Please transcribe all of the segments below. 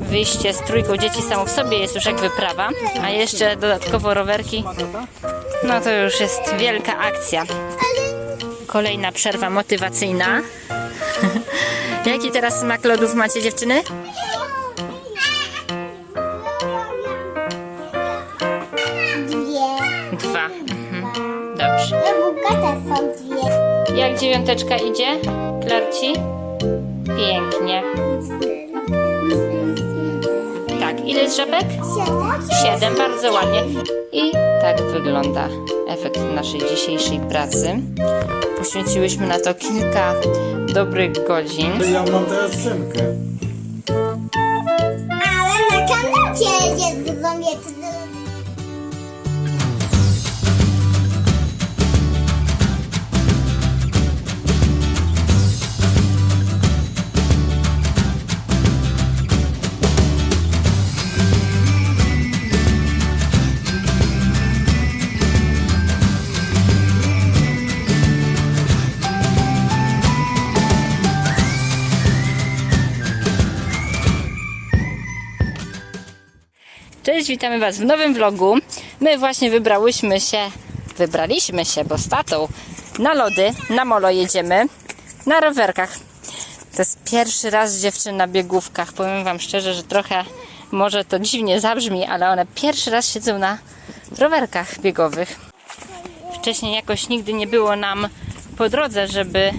wyjście z trójką dzieci samo w sobie jest już jak wyprawa, a jeszcze dodatkowo rowerki, no to już jest wielka akcja. Kolejna przerwa motywacyjna. Jaki teraz smak lodów macie dziewczyny? Dwie. Dwa. Mhm. Dobrze. Jak dziewiąteczka idzie? Klarci? Pięknie. Jest żabek? Siedem. Bardzo ładnie. I tak wygląda efekt naszej dzisiejszej pracy. Poświęciłyśmy na to kilka dobrych godzin. Ja mam teraz synkę. Cześć, witamy Was w nowym vlogu. My właśnie wybrałyśmy się, wybraliśmy się, bo z tatą na lody, na molo jedziemy, na rowerkach. To jest pierwszy raz dziewczyn na biegówkach. Powiem Wam szczerze, że trochę może to dziwnie zabrzmi, ale one pierwszy raz siedzą na rowerkach biegowych. Wcześniej jakoś nigdy nie było nam po drodze, żeby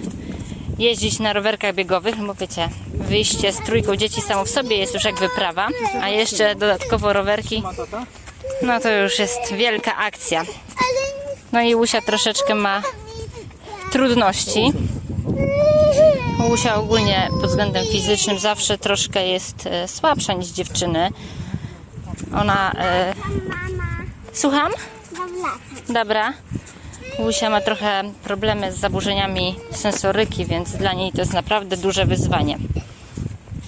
jeździć na rowerkach biegowych, no bo wiecie, wyjście z trójką dzieci samo w sobie jest już jak wyprawa, a jeszcze dodatkowo rowerki, no to już jest wielka akcja. No i Łusia troszeczkę ma trudności. Łusia ogólnie pod względem fizycznym zawsze troszkę jest e, słabsza niż dziewczyny. Ona... E... Słucham? Dobra. Łusia ma trochę problemy z zaburzeniami sensoryki, więc dla niej to jest naprawdę duże wyzwanie.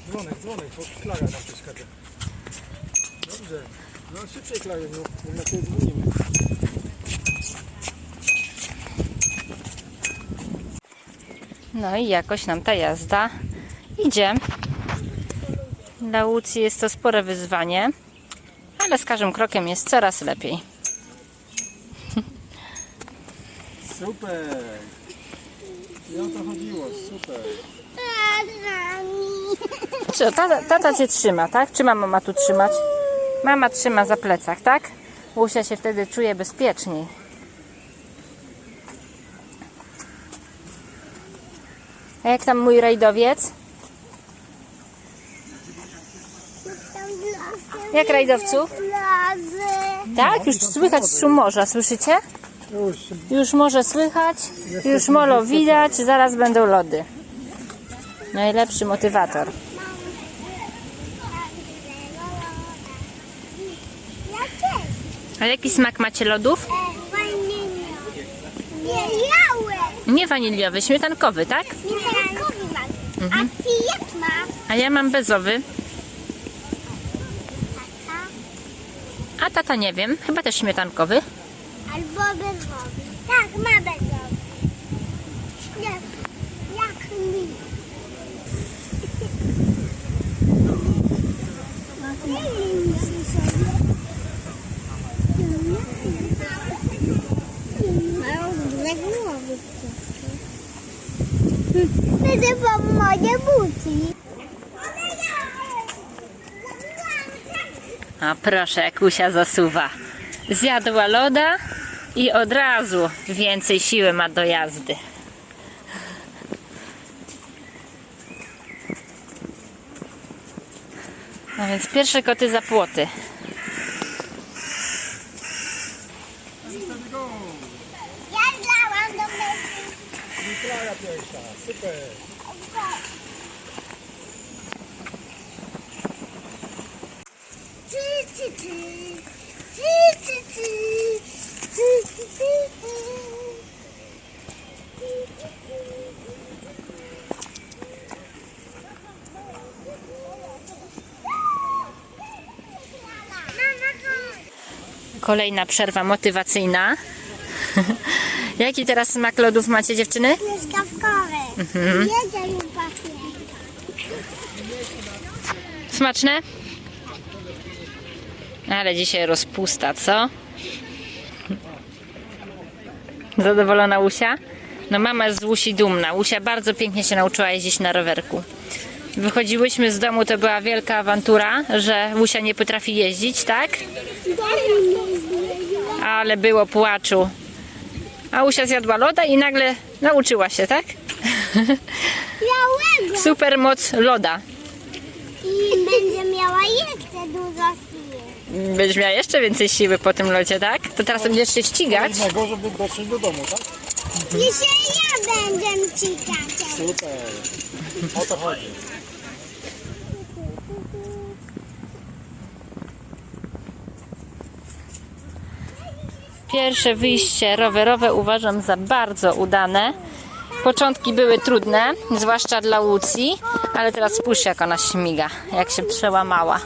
Dzwonek, dzwonek, bo nam przeszkadza. Dobrze. No szybciej no, bo na dzwonimy. No i jakoś nam ta jazda idzie. Dla Łucji jest to spore wyzwanie, ale z każdym krokiem jest coraz lepiej. Super. I o to chodziło, super. Co, tata, tata cię trzyma, tak? Czy mama ma tu trzymać? Mama trzyma za plecach, tak? Łusia się wtedy czuje bezpieczniej. A jak tam mój rajdowiec? Jak rajdowcu? Tak, już słychać szum morza, słyszycie? Już, może słychać, już molo widać, zaraz będą lody. Najlepszy motywator. A jaki smak macie lodów? Białe. Nie waniliowy, śmietankowy, tak? Śmietankowy mam. A ty jak masz? A ja mam bezowy. A tata nie wiem, chyba też śmietankowy. Albo bezowy. Tak, ma bezowy. Jak, jak mi. Będę po moje buty. A proszę, jak Usia zasuwa. Zjadła loda i od razu więcej siły ma do jazdy. No więc pierwsze koty za płoty. Ja dałam do pierwsza, super. Ty, ty, ty. Ty, ty, ty. Ty, ty, ty, ty. Mama, chodź. Kolejna przerwa motywacyjna. Jaki teraz smak lodów macie dziewczyny? Truskawkowe. Mhm. Smaczne? Ale dzisiaj rozpusta, co? Zadowolona Łusia? No mama jest z Łusi dumna. Łusia bardzo pięknie się nauczyła jeździć na rowerku. Wychodziłyśmy z domu, to była wielka awantura, że Łusia nie potrafi jeździć, tak? Ale było płaczu. A Łusia zjadła loda i nagle nauczyła się, tak? Białego. Super moc loda. I będzie miała jeszcze dużo siły. Będziesz miała jeszcze więcej siły po tym lodzie, tak? To teraz będziesz się ścigać. Innego, żeby dotrzeć do domu, tak? Dzisiaj ja będę cikać. Super. O to chodzi. Pierwsze wyjście rowerowe uważam za bardzo udane. Początki były trudne, zwłaszcza dla Łucji, ale teraz spójrz jak ona śmiga, jak się przełamała.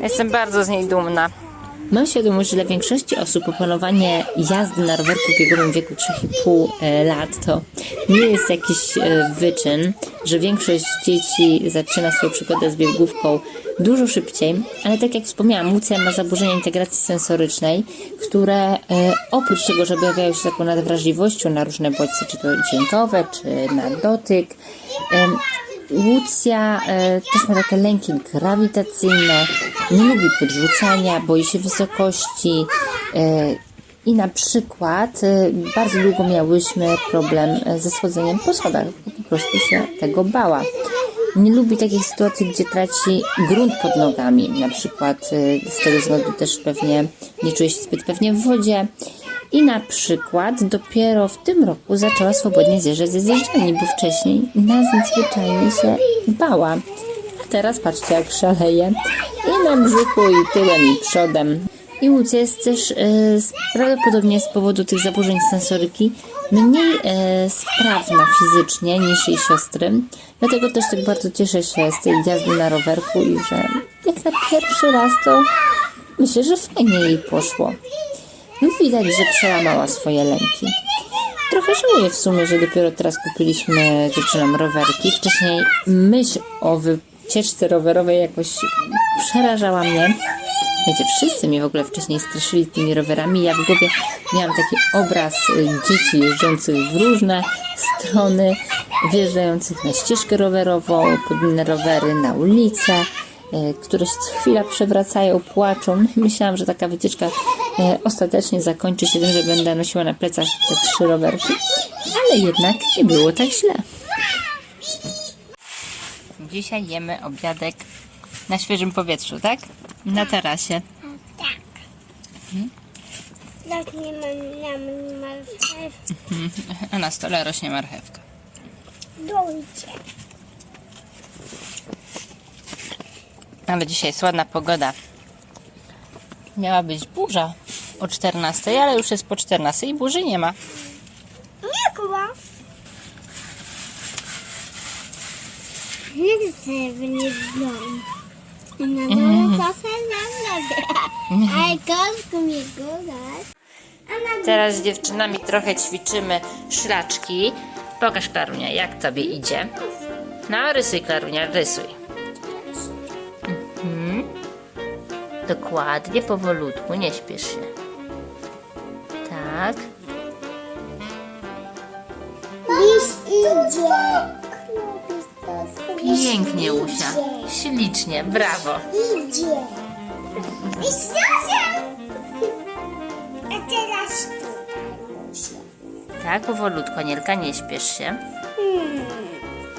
Jestem bardzo z niej dumna. Mam świadomość, że dla większości osób opanowanie jazdy na rowerku w biegowym wieku 3,5 e, lat to nie jest jakiś e, wyczyn, że większość dzieci zaczyna swoją przygodę z biegówką dużo szybciej, ale tak jak wspomniałam, Łucja ma zaburzenia integracji sensorycznej, które e, oprócz tego, że objawiają się taką nadwrażliwością na różne bodźce, czy to dźwiękowe, czy na dotyk, e, też ma takie lęki grawitacyjne, nie lubi podrzucania, boi się wysokości e, i na przykład e, bardzo długo miałyśmy problem e, ze schodzeniem po schodach, bo po prostu się tego bała. Nie lubi takich sytuacji, gdzie traci grunt pod nogami, na przykład z tego względu też pewnie nie czuje się zbyt pewnie w wodzie. I na przykład dopiero w tym roku zaczęła swobodnie zjeżdżać ze zjeżdżalni, bo wcześniej nas zwyczajnie się bała. Teraz patrzcie jak szaleje. I na brzuchu, i tyłem, i przodem. I Łucja jest też prawdopodobnie z powodu tych zaburzeń sensoryki mniej e, sprawna fizycznie niż jej siostry. Dlatego też tak bardzo cieszę się z tej jazdy na rowerku i że jak na pierwszy raz to myślę, że fajnie jej poszło. No widać, że przełamała swoje lęki. Trochę żałuję w sumie, że dopiero teraz kupiliśmy dziewczynom rowerki. Wcześniej myśl o wycieczce rowerowej jakoś przerażała mnie. Wiecie, wszyscy mnie w ogóle wcześniej straszyli tymi rowerami. Ja w głowie miałam taki obraz y, dzieci jeżdżących w różne strony, wjeżdżających na ścieżkę rowerową, pod inne rowery, na ulicę e, które się co chwila przewracają, płaczą. Myślałam, że taka wycieczka e, ostatecznie zakończy się tym, że będę nosiła na plecach te trzy rowerki, ale jednak nie było tak źle. Dzisiaj jemy obiadek na świeżym powietrzu, tak? Na tarasie. Tak nie mam, nie mam marchewki. A na stole rośnie marchewka. Dojdzie. Ale dzisiaj jest ładna pogoda. Miała być burza o 14, ale już jest po 14 i burzy nie ma. Nie kuba. Nie chcę nie. Na dole czasem nam robię. Ale gulać. A na Teraz z dziewczynami trochę ćwiczymy szlaczki. Pokaż Klarunia, jak tobie idzie. No, rysuj Klarunia, rysuj. Mhm. Dokładnie, powolutku, nie śpiesz się. Tak. Liś idzie. Pięknie, Usia. Ślicznie, brawo. Idzie. I. A teraz. Tak, powolutku, Anielka, nie śpiesz się.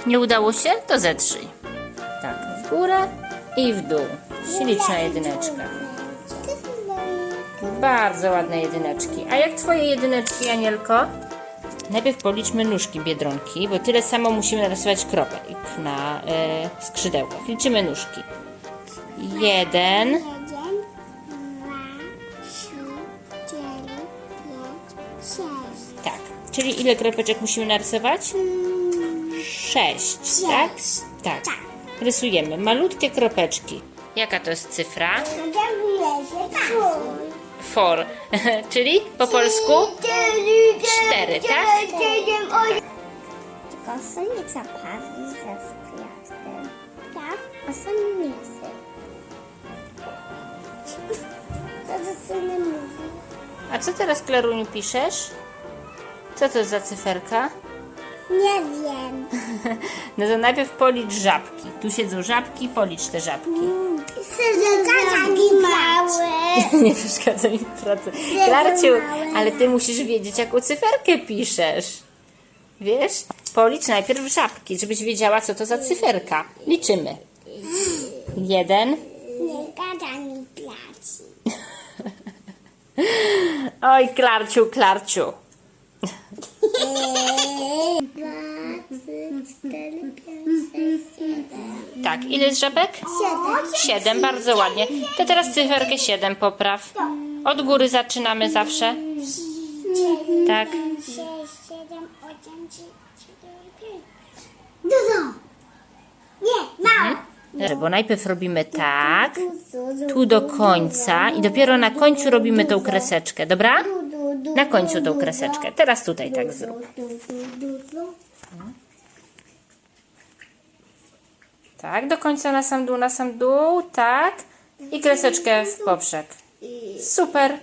Nie udało się? To zetrzyj. Tak, w górę i w dół. Śliczna jedyneczka. Bardzo ładne jedyneczki. A jak twoje jedyneczki, Anielko? Najpierw policzmy nóżki biedronki, bo tyle samo musimy narysować kropek na e, skrzydełkach. Liczymy nóżki. Jeden, Jeden, dwa, trzy, cztery, pięć, sześć. tak. Czyli ile kropeczek musimy narysować? Sześć, tak? Tak. Rysujemy malutkie kropeczki. Jaka to jest cyfra? Czwór. Four. Czyli po polsku? Cztery, tak? Tylko sunica pazzi ze skwiatem. A. To do co mówi. A co teraz, Klaruniu, piszesz? Co to za cyferka? Nie wiem. No to najpierw policz żabki. Tu siedzą żabki, policz te żabki. Taki małe. Nie przeszkadza mi w pracy. Klarciu, ale ty musisz wiedzieć, jaką cyferkę piszesz. Wiesz? Policz najpierw żabki, żebyś wiedziała, co to za cyferka. Liczymy. Jeden. Nie gada mi placi. Oj, Klarciu, Klarciu. Cztery, pięć, sześć, siedem. Tak, ile jest żabek? Siedem. Siedem, bardzo ładnie. To teraz cyferkę siedem popraw. Od góry zaczynamy zawsze. Tak. Sześć, siedem, osiem, cztery, pięć. Dużo. Nie, mało. Bo najpierw robimy tak, tu do końca i dopiero na końcu robimy tą kreseczkę, dobra? Na końcu tą kreseczkę. Teraz tutaj tak zrób. Tak, do końca na sam dół, na sam dół, tak. I kreseczkę w poprzek. Super.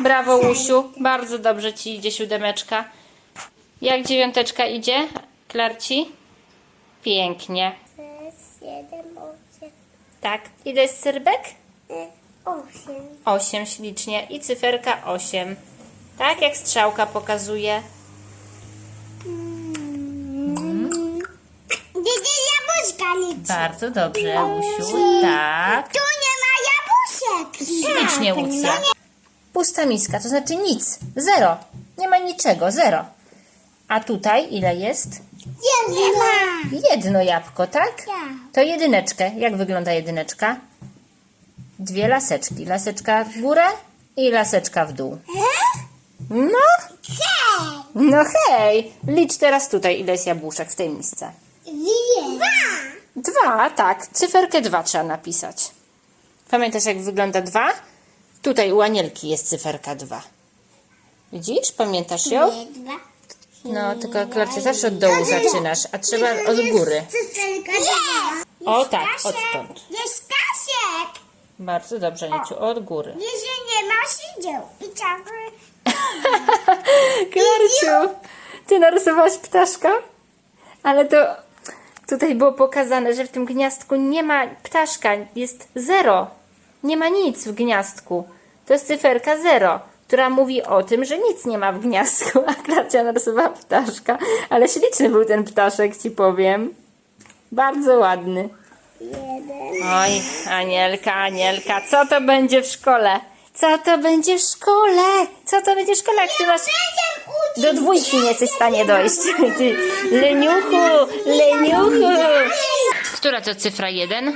Brawo, Łusiu. Bardzo dobrze ci idzie siódemeczka. Jak dziewiąteczka idzie, Klarci? Pięknie. Osiem, Tak. Ile jest cyrbek? e, osiem. 8 ślicznie i cyferka 8. Tak jak strzałka pokazuje. Bardzo dobrze, Łusiu. Tak. Tu nie ma jabłuszek. Ślicznie, Łucja. Pusta miska, to znaczy nic. Zero. Nie ma niczego. Zero. A tutaj ile jest? Ma. Jedno jabłko, tak? Tak. To jedyneczkę. Jak wygląda jedyneczka? Dwie laseczki. Laseczka w górę i laseczka w dół. No, Hej. no hej. Licz teraz tutaj, ile jest jabłuszek w tej misce. Dwa. Dwa, tak. Cyferkę dwa trzeba napisać. Pamiętasz, jak wygląda dwa? Tutaj u Anielki jest cyferka dwa. Widzisz? Pamiętasz ją? Dwa. No, tylko Klarcie zawsze od dołu zaczynasz, a trzeba od góry. Cyferka Nie. O tak, odtąd. Jest Stasiek. Bardzo dobrze, Niciu, od góry. Jeżeli nie ma, siedział. I. Klarciu, ty narysowałaś ptaszka? Ale to tutaj było pokazane, że w tym gniazdku nie ma ptaszka, jest zero. Nie ma nic w gniazdku. To jest cyferka zero, która mówi o tym, że nic nie ma w gniazdku. A Klarcia narysowała ptaszka, ale śliczny był ten ptaszek, ci powiem. Bardzo ładny. Oj, Anielka, Anielka, co to będzie w szkole? Co to będzie w szkole? Co to będzie w szkole, jak ty masz... Do dwójki nie jesteś w stanie dojść. Ty, leniuchu, leniuchu. Która to cyfra jeden?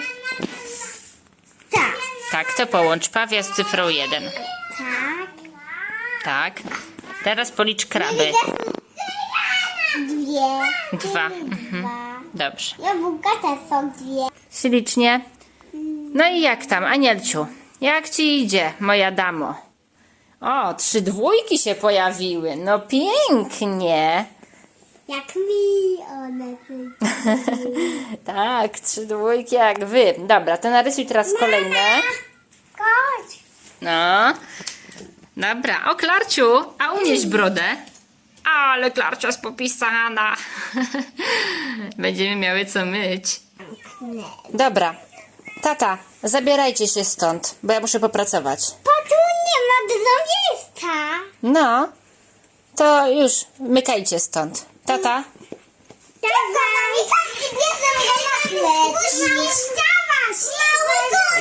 Tak. Tak, to połącz pawia z cyfrą jeden. Tak. Tak. Teraz policz kraby. Dwie. Dwa. Mhm. Dwa. Dobrze. Jabłka też są dwie. Ślicznie. No i jak tam, Anielciu? Jak ci idzie, moja damo? O, trzy dwójki się pojawiły. No pięknie. Jak mi one. Tak, trzy dwójki jak wy. Dobra, to narysuj teraz kolejne. Chodź. No. Dobra, o Klarciu, a unieś brodę. Ale Klarcia jest popisana. Będziemy miały co myć. Dobra. Tata, zabierajcie się stąd, bo ja muszę popracować. Nie ma dużo miejsca. No, to już mykajcie stąd. Tata, Tak, i tak bierzemy go na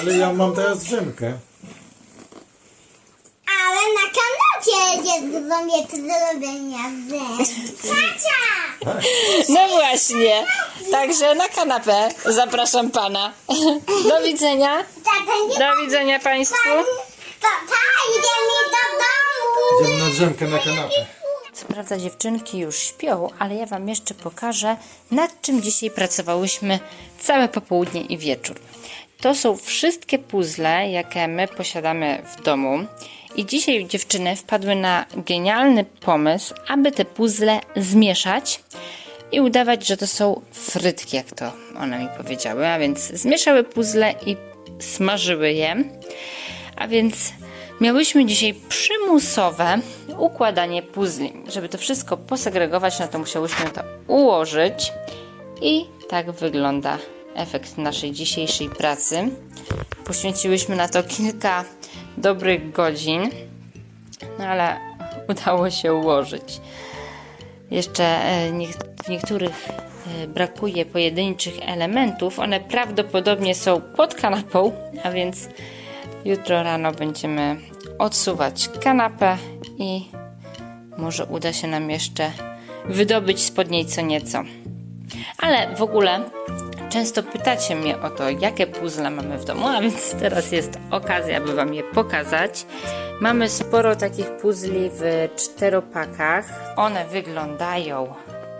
Ale ja mam teraz drzemkę. Ale na kanacie jest dużo miejsca do robienia Tacia! no właśnie. Także na kanapę zapraszam pana. Do widzenia. Tata, nie Do widzenia państwu. Tata, idziemy do domu. Idziemy na drzemkę na kanapę. Co prawda dziewczynki już śpią, ale ja Wam jeszcze pokażę, nad czym dzisiaj pracowałyśmy całe popołudnie i wieczór. To są wszystkie puzzle, jakie my posiadamy w domu. I dzisiaj dziewczyny wpadły na genialny pomysł, aby te puzzle zmieszać i udawać, że to są frytki, jak to one mi powiedziały. A więc zmieszały puzzle i smażyły je. A więc miałyśmy dzisiaj przymusowe układanie puzli. Żeby to wszystko posegregować, no to musiałyśmy to ułożyć. I tak wygląda efekt naszej dzisiejszej pracy. Poświęciłyśmy na to kilka dobrych godzin, no ale udało się ułożyć. Jeszcze e, w niektórych e, brakuje pojedynczych elementów. One prawdopodobnie są pod kanapą, a więc jutro rano będziemy odsuwać kanapę i może uda się nam jeszcze wydobyć spod niej co nieco. Ale w ogóle często pytacie mnie o to, jakie puzzle mamy w domu, a więc teraz jest okazja, aby Wam je pokazać. Mamy sporo takich puzli w czteropakach. One wyglądają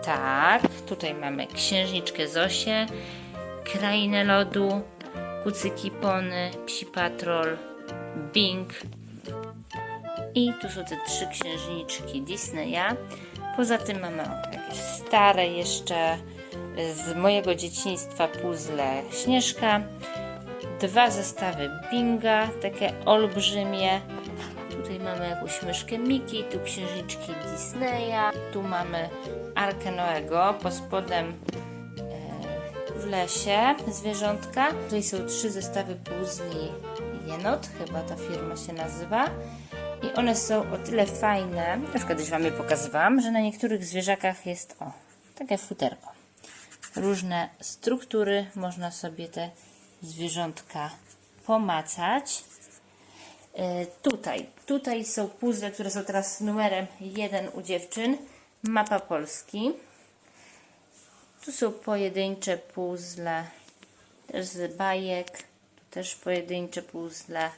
tak. Tutaj mamy księżniczkę Zosię, krainę lodu, kucyki pony, psi patrol, Bing, i tu są te trzy księżniczki Disneya. Poza tym mamy jakieś stare jeszcze z mojego dzieciństwa puzzle Śnieżka. Dwa zestawy Binga, takie olbrzymie. Tutaj mamy jakąś myszkę Miki, tu księżniczki Disneya. Tu mamy Arkę Noego, pod spodem w lesie zwierzątka. Tutaj są trzy zestawy puzli Jenot, chyba ta firma się nazywa. I one są o tyle fajne, już kiedyś Wam je pokazywałam, że na niektórych zwierzakach jest o, takie futerko. Różne struktury, można sobie te zwierzątka pomacać. E, tutaj, tutaj są puzzle, które są teraz numerem 1 u dziewczyn. Mapa Polski. Tu są pojedyncze puzzle, też z bajek, tu też pojedyncze puzzle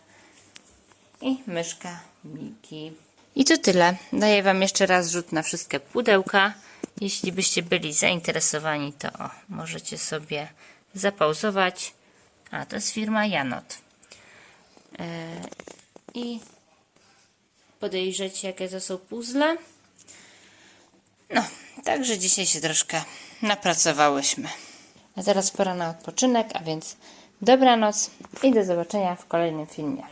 i myszka Miki. I to tyle. Daję Wam jeszcze raz rzut na wszystkie pudełka. Jeśli byście byli zainteresowani, to o, możecie sobie zapauzować. A, to jest firma Janot. E, I podejrzeć, jakie to są puzzle. No, także dzisiaj się troszkę napracowałyśmy. A teraz pora na odpoczynek, a więc dobranoc i do zobaczenia w kolejnym filmie.